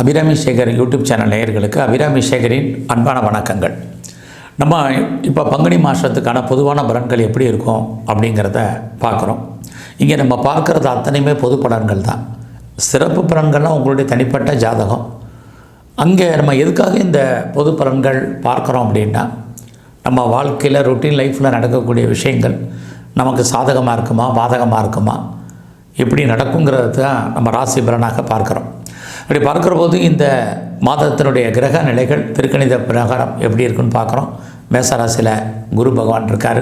Abirami Sekar YouTube channel நேயர்களுக்கு அபிராமி சேகரின் அன்பான வணக்கங்கள். நம்ம இப்போ பங்குனி மாதத்துக்கான பொதுவான பலன்கள் எப்படி இருக்கும் அப்படிங்கிறத பார்க்குறோம். இங்கே நம்ம பார்க்குறது அத்தனையுமே பொது பலன்கள் தான். சிறப்பு பலன்கள்லாம் உங்களுடைய தனிப்பட்ட ஜாதகம். அங்கே நம்ம எதுக்காக இந்த பொது பலன்கள் பார்க்குறோம் அப்படின்னா நம்ம வாழ்க்கையில் ரொட்டீன் லைஃப்பில் நடக்கக்கூடிய விஷயங்கள் நமக்கு சாதகமாக இருக்குமா பாதகமாக இருக்குமா எப்படி நடக்குங்கிறது தான் நம்ம ராசி பலனாக பார்க்குறோம். அப்படி பார்க்குற போது இந்த மாதத்தினுடைய கிரக நிலைகள் திருக்கணித பிரகாரம் எப்படி இருக்குன்னு பார்க்குறோம். மேச ராசியில் குரு பகவான் இருக்கார்.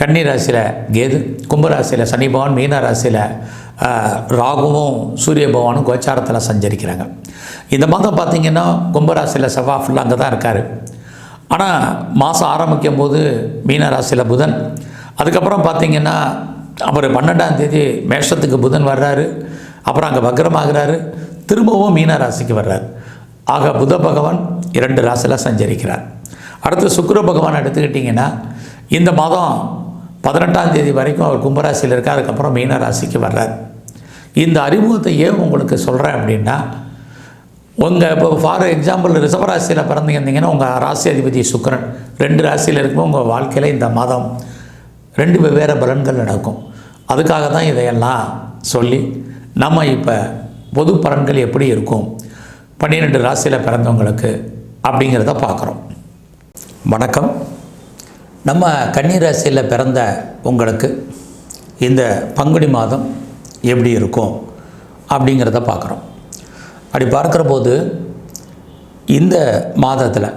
கன்னி ராசியில் கேது கும்பராசியில் சனி பகவான் மீன ராசியில் ராகுவும் சூரிய பகவானும் கோச்சாரத்தில் சஞ்சரிக்கிறாங்க. இந்த மாதம் பார்த்திங்கன்னா கும்பராசியில் செவ்வாய் ஃபுல்லாக அங்கே தான் இருக்கார். ஆனால் மாதம் ஆரம்பிக்கும் போது மீனராசியில் புதன். அதுக்கப்புறம் பார்த்திங்கன்னா அவர் பன்னெண்டாம் தேதி மேஷத்துக்கு புதன் வர்றாரு. அப்புறம் அங்கே வக்ரமாகிறாரு. திரும்பவும் மீன ராசிக்கு வர்றார். ஆக புத பகவான் இரண்டு ராசியில் சஞ்சரிக்கிறார். அடுத்து சுக்கர பகவான் எடுத்துக்கிட்டிங்கன்னா இந்த மாதம் பதினெட்டாம் தேதி வரைக்கும் அவர் கும்பராசியில் இருக்கார். அதுக்கப்புறம் மீன ராசிக்கு வர்றார். இந்த அறிமுகத்தை ஏன் உங்களுக்கு சொல்கிறேன் அப்படின்னா உங்கள் இப்போ ஃபார் எக்ஸாம்பிள் ரிசவராசியில் பிறந்திருந்தீங்கன்னா உங்கள் ராசி அதிபதி சுக்கரன் ரெண்டு ராசியில் இருக்கும் உங்கள் வாழ்க்கையில் இந்த மாதம் ரெண்டு வெவ்வேறு பலன்கள் நடக்கும். அதுக்காக தான் இதையெல்லாம் சொல்லி நம்ம இப்போ பொது பலன்கள் எப்படி இருக்கும்? பன்னிரெண்டு ராசியில் பிறந்தவங்களுக்கு அப்படிங்கிறத பார்க்குறோம். வணக்கம். நம்ம கன்னி ராசியில் பிறந்த உங்களுக்கு இந்த பங்குனி மாதம் எப்படி இருக்கும் அப்படிங்கிறத பார்க்குறோம். அப்படி பார்க்குற போது இந்த மாதத்தில்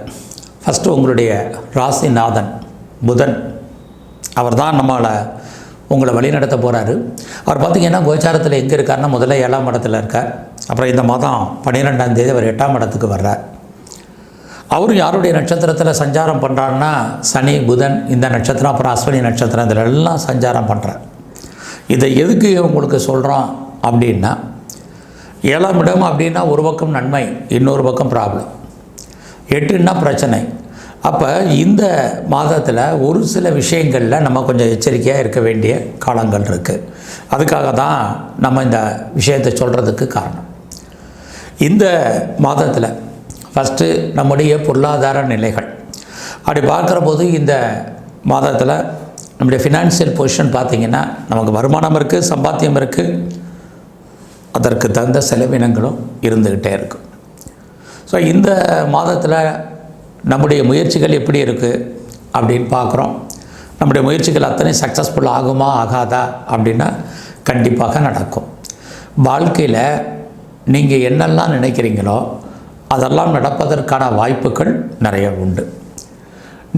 ஃபஸ்ட்டு உங்களுடைய ராசிநாதன் புதன் அவர் தான் நம்மளை உங்களை வழிநடத்த போகிறாரு அவர் பார்த்தீங்கன்னா கோச்சாரத்தில் எங்கே இருக்காருன்னா முதல்ல ஏழாம் இடத்துல இருக்கார். அப்புறம் இந்த மாதம் பன்னிரெண்டாம் தேதி அவர் எட்டாம் இடத்துக்கு வர்றார். அவரும் யாருடைய நட்சத்திரத்தில் சஞ்சாரம் பண்ணுறாருன்னா சனி புதன் இந்த நட்சத்திரம் அப்புறம் அஸ்வினி நட்சத்திரம் இதில் எல்லாம் சஞ்சாரம் பண்ணுறார் இதை எதுக்கு உங்களுக்கு சொல்கிறோம் அப்படின்னா ஏழாம் இடம் அப்படின்னா ஒரு பக்கம் நன்மை இன்னொரு பக்கம் ப்ராப்ளம் எட்டுன்னா பிரச்சனை. அப்போ இந்த மாதத்தில் ஒரு சில விஷயங்களில் நம்ம கொஞ்சம் எச்சரிக்கையாக இருக்க வேண்டிய காலங்கள் இருக்குது அதுக்காக தான் நம்ம இந்த விஷயத்தை சொல்கிறதுக்கு காரணம். இந்த மாதத்தில் ஃபஸ்ட்டு நம்முடைய பொருளாதார நிலைகள். அப்படி பார்க்குற போது இந்த மாதத்தில் நம்முடைய ஃபினான்ஷியல் பொசிஷன் பார்த்திங்கன்னா நமக்கு வருமானம் இருக்குது சம்பாத்தியம் இருக்குது அதற்கு தகுந்த செலவினங்களும் இருந்துக்கிட்டே இருக்கும் ஸோ இந்த மாதத்தில் நம்முடைய முயற்சிகள் எப்படி இருக்குது அப்படின்னு பார்க்குறோம். நம்முடைய முயற்சிகள் அத்தனை சக்ஸஸ்ஃபுல் ஆகுமா ஆகாதா அப்படின்னா கண்டிப்பாக நடக்கும். வாழ்க்கையில் நீங்கள் என்னெல்லாம் நினைக்கிறீங்களோ அதெல்லாம் நடப்பதற்கான வாய்ப்புகள் நிறைய உண்டு.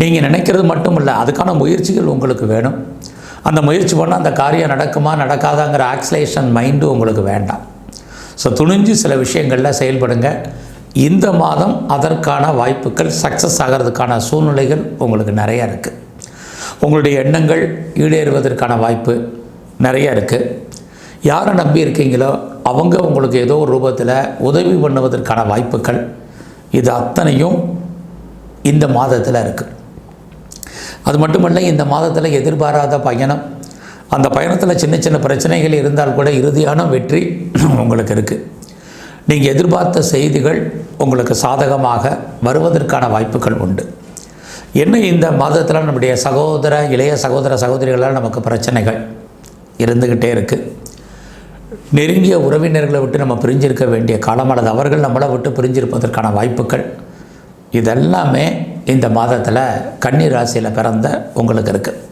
நீங்கள் நினைக்கிறது மட்டும் இல்லை அதுக்கான முயற்சிகள் உங்களுக்கு வேணும். அந்த முயற்சி பண்ணால் அந்த காரியம் நடக்குமா நடக்காதாங்கிற ஆக்சிலேஷன் மைண்டு உங்களுக்கு வேண்டாம். ஸோ துணிஞ்சு சில விஷயங்களில் செயல்படுங்க. இந்த மாதம் அதற்கான வாய்ப்புகள் சக்ஸஸ் ஆகிறதுக்கான சூழ்நிலைகள் உங்களுக்கு நிறைய இருக்குது உங்களுடைய எண்ணங்கள் ஈடேறுவதற்கான வாய்ப்பு நிறைய இருக்குது யாரை நம்பி இருக்கீங்களோ அவங்க உங்களுக்கு ஏதோ ஒரு ரூபத்தில் உதவி பண்ணுவதற்கான வாய்ப்புகள் இது அத்தனையும் இந்த மாதத்தில் இருக்குது அது மட்டுமல்ல இந்த மாதத்தில் எதிர்பாராத பயணம் அந்த பயணத்தில் சின்ன சின்ன பிரச்சனைகள் இருந்தால் கூட இறுதியான வெற்றி உங்களுக்கு இருக்குது நீங்கள் எதிர்பார்த்த செய்திகள் உங்களுக்கு சாதகமாக வருவதற்கான வாய்ப்புகள் உண்டு. என்ன இந்த மாதத்தில் நம்முடைய சகோதர இளைய சகோதர சகோதரிகளால் நமக்கு பிரச்சனைகள் இருந்துக்கிட்டே இருக்குது நெருங்கிய உறவினர்களை விட்டு நம்ம பிரிஞ்சிருக்க வேண்டிய காலம் அல்லது அவர்கள் நம்மளை விட்டு பிரிஞ்சிருப்பதற்கான வாய்ப்புகள். இதெல்லாமே இந்த மாதத்தில் கன்னி ராசியில் பிறந்த உங்களுக்கு இருக்குது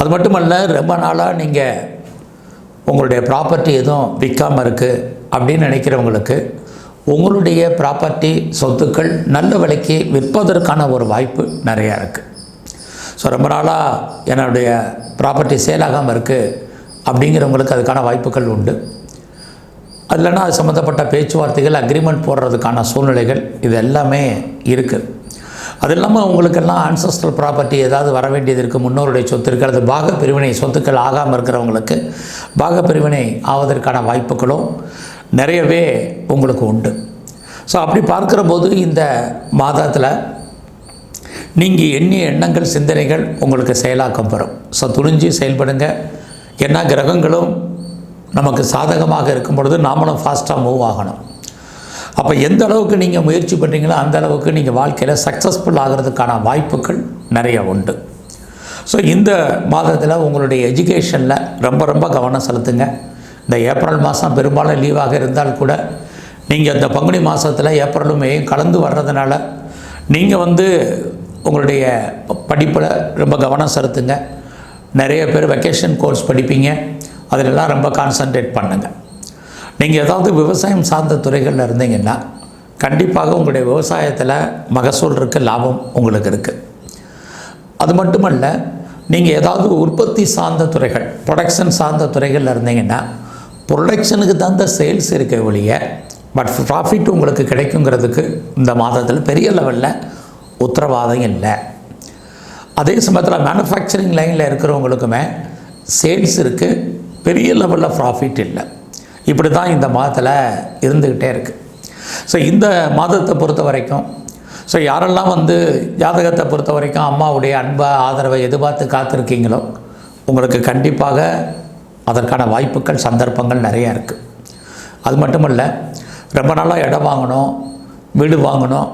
அது மட்டுமல்ல ரொம்ப நாளாக நீங்கள் உங்களுடைய ப்ராப்பர்ட்டி எதுவும் விற்காமல் இருக்குது அப்படின்னு நினைக்கிறவங்களுக்கு உங்களுடைய ப்ராப்பர்ட்டி சொத்துக்கள் நல்ல விலைக்கு விற்பதற்கான ஒரு வாய்ப்பு நிறையா இருக்குது ஸோ ரொம்ப நாளாக என்னுடைய ப்ராப்பர்ட்டி சேல் ஆகாமல் இருக்குது அப்படிங்கிறவங்களுக்கு அதுக்கான வாய்ப்புகள் உண்டு. அது இல்லைன்னா அது சம்மந்தப்பட்ட பேச்சுவார்த்தைகள் அக்ரிமெண்ட் போடுறதுக்கான சூழ்நிலைகள் இது எல்லாமே இருக்குது அது இல்லாமல் உங்களுக்கெல்லாம் ஆன்சஸ்ட்ரல் ப்ராப்பர்ட்டி ஏதாவது வர வேண்டியது இருக்குது முன்னோருடைய சொத்து இருக்குது அது பாக பிரிவினை சொத்துக்கள் ஆகாமல் இருக்கிறவங்களுக்கு பாக பிரிவினை ஆவதற்கான வாய்ப்புகளும் நிறையவே உங்களுக்கு உண்டு. ஸோ அப்படி பார்க்குற போது இந்த மாதத்தில் நீங்கள் எண்ணிய எண்ணங்கள் சிந்தனைகள் உங்களுக்கு செயலாக்கம் பெறும். ஸோ துணிஞ்சு செயல்படுங்க. ஏன்னா கிரகங்களும் நமக்கு சாதகமாக இருக்கும் பொழுது நாமளும் ஃபாஸ்ட்டாக மூவ் ஆகணும். அப்போ எந்த அளவுக்கு நீங்கள் முயற்சி பண்ணுறீங்களோ அந்த அளவுக்கு நீங்கள் வாழ்க்கையில் சக்ஸஸ்ஃபுல் ஆகிறதுக்கான வாய்ப்புகள் நிறைய உண்டு. ஸோ இந்த மாதத்தில் உங்களுடைய எஜுகேஷனில் ரொம்ப ரொம்ப கவனம் செலுத்துங்க. இந்த ஏப்ரல் மாதம் பெரும்பாலும் லீவாக இருந்தால் கூட நீங்கள் இந்த பங்குனி மாதத்தில் ஏப்ரலும் மேயும் கலந்து வர்றதுனால நீங்கள் வந்து உங்களுடைய படிப்பில் ரொம்ப கவனம் செலுத்துங்க. நிறைய பேர் வெக்கேஷன் கோர்ஸ் படிப்பீங்க. அதிலெல்லாம் ரொம்ப கான்சன்ட்ரேட் பண்ணுங்கள் நீங்கள் ஏதாவது விவசாயம் சார்ந்த துறைகளில் இருந்தீங்கன்னா கண்டிப்பாக உங்களுடைய விவசாயத்தில் மகசூல் இருக்குது லாபம் உங்களுக்கு இருக்குது அது மட்டுமல்ல நீங்கள் ஏதாவது உற்பத்தி சார்ந்த துறைகள் ப்ரொடக்ஷன் சார்ந்த துறைகளில் இருந்தீங்கன்னா ப்ரொடக்ஷனுக்கு தகுந்த சேல்ஸ் இருக்க ஒழிய பட் ப்ராஃபிட் உங்களுக்கு கிடைக்குங்கிறதுக்கு இந்த மாதத்தில் பெரிய லெவலில் உத்தரவாதம் இல்லை. அதே சமயத்தில் மேனுஃபேக்சரிங் லைனில் இருக்கிறவங்களுக்குமே சேல்ஸ் இருக்குது பெரிய லெவலில் ப்ராஃபிட் இல்லை. இப்படி தான் இந்த மாதத்தில் இருந்துக்கிட்டே இருக்குது ஸோ இந்த மாதத்தை பொறுத்த வரைக்கும் ஸோ யாரெல்லாம் வந்து ஜாதகத்தை பொறுத்த வரைக்கும் அம்மாவுடைய அன்பை ஆதரவை எதிர்பார்த்து காத்திருக்கீங்களோ உங்களுக்கு கண்டிப்பாக அதற்கான வாய்ப்புகள் சந்தர்ப்பங்கள் நிறையா இருக்குது அது மட்டும் இல்லை ரொம்ப நாளாக இடம் வாங்கணும் வீடு வாங்கணும்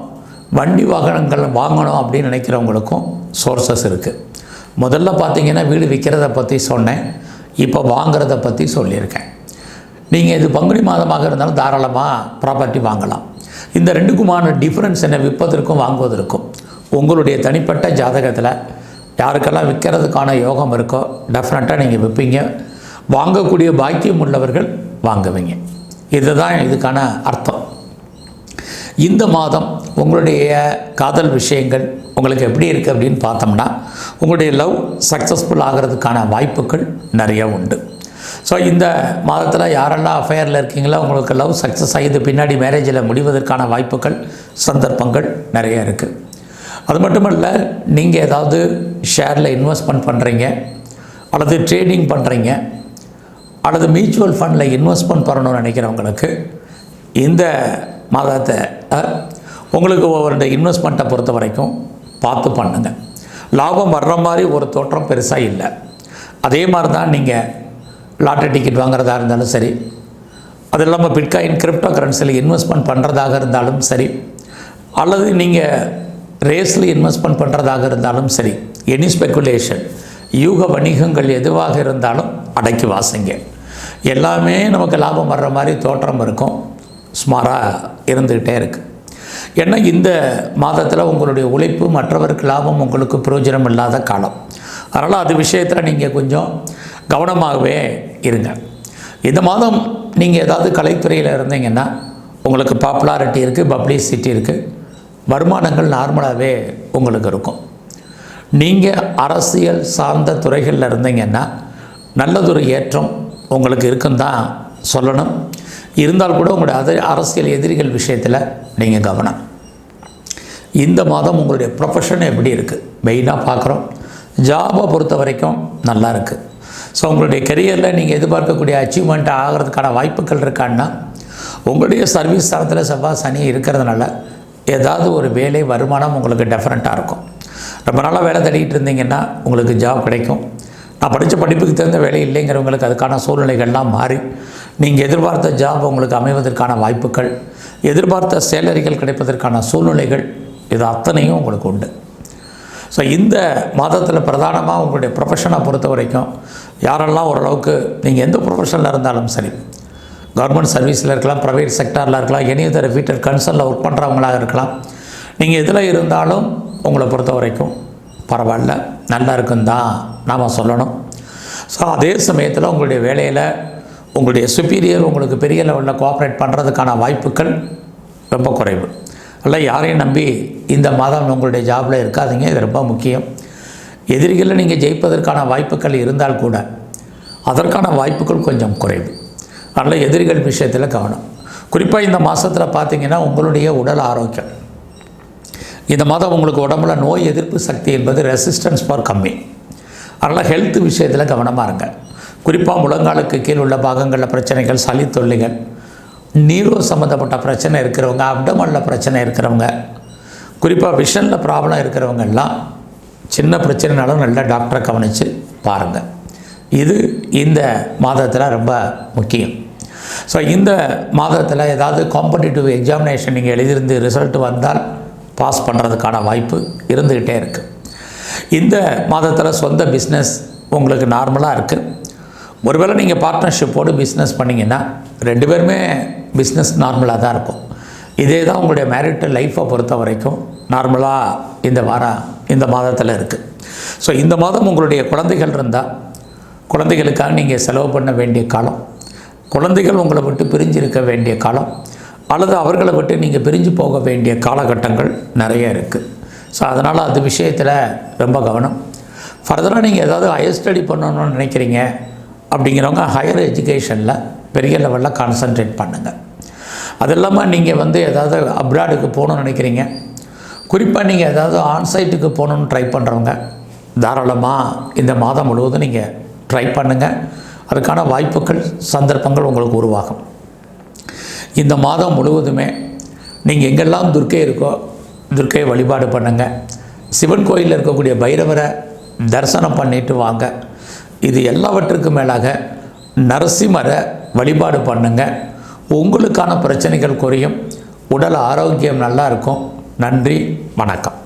வண்டி வாகனங்கள் வாங்கணும் அப்படின்னு நினைக்கிறவங்களுக்கும் சோர்சஸ் இருக்குது முதல்ல பார்த்தீங்கன்னா வீடு விற்கிறத பற்றி சொன்னேன். இப்போ வாங்கிறத பற்றி சொல்லியிருக்கேன். நீங்கள் இது பங்குனி மாதமாக இருந்தாலும் தாராளமாக ப்ராப்பர்ட்டி வாங்கலாம். இந்த ரெண்டுக்குமான டிஃப்ரென்ஸ் என்ன? விற்பதற்கும் வாங்குவதற்கும். உங்களுடைய தனிப்பட்ட ஜாதகத்தில் யாருக்கெல்லாம் விற்கிறதுக்கான யோகம் இருக்கோ டெஃபினட்டாக நீங்கள் விற்பீங்க வாங்கக்கூடிய பாக்கியம் உள்ளவர்கள் வாங்குவீங்க. இதுதான் இதுக்கான அர்த்தம். இந்த மாதம் உங்களுடைய காதல் விஷயங்கள் உங்களுக்கு எப்படி இருக்குது அப்படின்னு பார்த்தோம்னா உங்களுடைய லவ் சக்ஸஸ்ஃபுல் ஆகிறதுக்கான வாய்ப்புகள் நிறைய உண்டு. ஸோ இந்த மாதத்தில் யாரெல்லாம் அஃபேரில் இருக்கீங்களோ உங்களுக்கு லவ் சக்ஸஸ் ஆகிது பின்னாடி மேரேஜில் முடிவதற்கான வாய்ப்புகள் சந்தர்ப்பங்கள் நிறைய இருக்குது அது மட்டுமல்ல நீங்கள் ஏதாவது ஷேரில் இன்வெஸ்ட்மெண்ட் பண்ணுறீங்க அல்லது ட்ரேடிங் பண்ணுறீங்க அல்லது மியூச்சுவல் ஃபண்டில் இன்வெஸ்ட்மெண்ட் பண்ணணும்னு நினைக்கிறவங்களுக்கு இந்த மாதத்தை உங்களுக்கு ஒவ்வொரு இன்வெஸ்ட்மெண்ட்டை பொறுத்த வரைக்கும் பார்த்து பண்ணுங்கள் லாபம் வர்ற மாதிரி ஒரு தோற்றம் பெருசாக இல்லை. அதே மாதிரி தான் நீங்கள் லாட்டரி டிக்கெட் வாங்குறதா இருந்தாலும் சரி அது இல்லாமல் பிட்காயின் கிரிப்டோ கரன்சியில் இன்வெஸ்ட்மெண்ட் பண்ணுறதாக இருந்தாலும் சரி அல்லது நீங்கள் ரேஸில் இன்வெஸ்ட்மெண்ட் பண்ணுறதாக இருந்தாலும் சரி எனி ஸ்பெக்குலேஷன் யூக வணிகங்கள் எதுவாக இருந்தாலும் அடக்கி வாசிங்க. எல்லாமே நமக்கு லாபம் வர்ற மாதிரி தோற்றம் இருக்கும். சுமாராக இருந்துக்கிட்டே இருக்குது ஏன்னா இந்த மாதத்தில் உங்களுடைய உழைப்பு மற்றவருக்கு லாபம் உங்களுக்கு பிரயோஜனம் இல்லாத காலம். அதனால் அது விஷயத்தில் நீங்கள் கொஞ்சம் கவனமாகவே இருங்க. இந்த மாதம் நீங்கள் ஏதாவது கலைத்துறையில் இருந்தீங்கன்னா உங்களுக்கு பாப்புலாரிட்டி இருக்குது பப்ளிசிட்டி இருக்குது வருமானங்கள் நார்மலாகவே உங்களுக்கு இருக்கும். நீங்கள் அரசியல் சார்ந்த துறைகளில் இருந்தீங்கன்னா நல்லதொரு ஏற்றம் உங்களுக்கு இருக்குன்னு தான் சொல்லணும். இருந்தால் கூட உங்களுடைய அது அரசியல் எதிரிகள் விஷயத்தில் நீங்கள் கவனம். இந்த மாதம் உங்களுடைய ப்ரொஃபஷன் எப்படி இருக்குது மெயினாக பார்க்குறோம் ஜாபை பொறுத்த வரைக்கும் நல்லா இருக்குது ஸோ உங்களுடைய கெரியரில் நீங்கள் எதிர்பார்க்கக்கூடிய அச்சீவ்மெண்ட் ஆகிறதுக்கான வாய்ப்புகள் இருக்கான்னா உங்களுடைய சர்வீஸ் தரத்தில் செவ்வாய் சனி இருக்கிறதுனால ஏதாவது ஒரு வேலை வருமானம் உங்களுக்கு டெஃபரெண்ட்டாக இருக்கும். ரொம்ப நாளாக வேலை தேடிக்கிட்டு இருந்தீங்கன்னா உங்களுக்கு ஜாப் கிடைக்கும். நான் படித்த படிப்புக்கு தகுந்த வேலை இல்லைங்கிறவங்களுக்கு அதுக்கான சூழ்நிலைகள்லாம் மாறி நீங்கள் எதிர்பார்த்த ஜாப் உங்களுக்கு அமைவதற்கான வாய்ப்புகள் எதிர்பார்த்த சேலரிகள் கிடைப்பதற்கான சூழ்நிலைகள் இது அத்தனையும் உங்களுக்கு உண்டு. ஸோ இந்த மாதத்தில் பிரதானமாக உங்களுடைய ப்ரொஃபஷனை பொறுத்த வரைக்கும் யாரெல்லாம் ஓரளவுக்கு நீங்கள் எந்த ப்ரொஃபஷனில் இருந்தாலும் சரி கவர்மெண்ட் சர்வீஸில் இருக்கலாம் ப்ரைவேட் செக்டாரில் இருக்கலாம் எனி அதர் ரிப்பீட்டட் கன்சர்னில் ஒர்க் பண்ணுறவங்களாக இருக்கலாம் நீங்கள் எதில் இருந்தாலும் உங்களை பொறுத்த வரைக்கும் பரவாயில்ல நல்லா இருக்குன்னு தான் நாம் சொல்லணும். ஸோ அதே சமயத்தில் உங்களுடைய வேலையில் உங்களுடைய சுப்பீரியர் உங்களுக்கு பெரிய லெவலில் கோஆப்ரேட் பண்ணுறதுக்கான வாய்ப்புகள் ரொம்ப குறைவு. இல்லை யாரையும் நம்பி இந்த மாதம் உங்களுடைய ஜாபில் இருக்காதீங்க இது ரொம்ப முக்கியம். எதிரிகளில் நீங்கள் ஜெயிப்பதற்கான வாய்ப்புகள் இருந்தால் கூட அதற்கான வாய்ப்புகள் கொஞ்சம் குறைவு. அதனால் எதிரிகள் விஷயத்தில் கவனம். குறிப்பாக இந்த மாதத்தில் பார்த்தீங்கன்னா உங்களுடைய உடல் ஆரோக்கியம். இந்த மாதம் உங்களுக்கு உடம்புல நோய் எதிர்ப்பு சக்தி என்பது ரெசிஸ்டன்ஸ் ஃபார் கம்மி. அதனால் ஹெல்த் விஷயத்தில் கவனமாக இருங்க. குறிப்பாக முழங்காலுக்கு கீழ் உள்ள பாகங்களில் பிரச்சனைகள் சளி தொல்லைகள் நீரோ சம்மந்தப்பட்ட பிரச்சனை இருக்கிறவங்க அப்டமனில் பிரச்சனை இருக்கிறவங்க குறிப்பாக விஷனில் ப்ராப்ளம் இருக்கிறவங்க எல்லாம் சின்ன பிரச்சனைனாலும் நல்ல டாக்டரை கவனித்து பாருங்கள் இது இந்த மாதத்தில் ரொம்ப முக்கியம். ஸோ இந்த மாதத்தில் ஏதாவது காம்படிட்டிவ் எக்ஸாமினேஷன் நீங்கள் எழுதியிருந்து ரிசல்ட் வந்தால் பாஸ் பண்ணுறதுக்கான வாய்ப்பு இருந்துக்கிட்டே இருக்குது இந்த மாதத்தில் சொந்த பிஸ்னஸ் உங்களுக்கு நார்மலாக இருக்குது ஒருவேளை நீங்கள் பார்ட்னர்ஷிப்போடு பிஸ்னஸ் பண்ணிங்கன்னா ரெண்டு பேருமே பிஸ்னஸ் நார்மலாக தான் இருக்கும். இதே தான் உங்களுடைய மேரிட்டல் லைஃப்பை பொறுத்த வரைக்கும் நார்மலாக இந்த வாரம் இந்த மாதத்தில் இருக்குது ஸோ இந்த மாதம் உங்களுடைய குழந்தைகள் இருந்தால் குழந்தைகளுக்காக நீங்கள் செலவு பண்ண வேண்டிய காலம் குழந்தைகள் உங்களை விட்டு பிரிஞ்சு இருக்க வேண்டிய காலம் அல்லது அவர்களை விட்டு நீங்கள் பிரிஞ்சு போக வேண்டிய காலகட்டங்கள் நிறைய இருக்குது ஸோ அதனால் அது விஷயத்தில் ரொம்ப கவனம். ஃபர்தராக நீங்கள் ஏதாவது ஹையர் ஸ்டடி பண்ணணும்னு நினைக்கிறீங்க அப்படிங்கிறவங்க ஹையர் எஜுகேஷனில் பெரிய லெவலில் கான்சன்ட்ரேட் பண்ணுங்கள் அது இல்லாமல் நீங்கள் வந்து ஏதாவது அப்ராடுக்கு போகணும்னு நினைக்கிறீங்க குறிப்பாக நீங்கள் ஏதாவது ஆன்சைட்டுக்கு போகணுன்னு ட்ரை பண்ணுறவங்க தாராளமாக இந்த மாதம் முழுவதும் நீங்கள் ட்ரை பண்ணுங்கள் அதுக்கான வாய்ப்புகள் சந்தர்ப்பங்கள் உங்களுக்கு உருவாகும். இந்த மாதம் முழுவதுமே நீங்கள் எங்கெல்லாம் துர்க்கை இருக்கோ துர்க்கையை வழிபாடு பண்ணுங்கள் சிவன் கோயிலில் இருக்கக்கூடிய பைரவரை தரிசனம் பண்ணிட்டு வாங்க. இது எல்லாவற்றுக்கும் மேலாக நரசிம்மரை வழிபாடு பண்ணுங்கள் உங்களுக்கான பிரச்சனைகள் குறையும். உடல் ஆரோக்கியம் நல்லா இருக்கும். நன்றி வணக்கம்.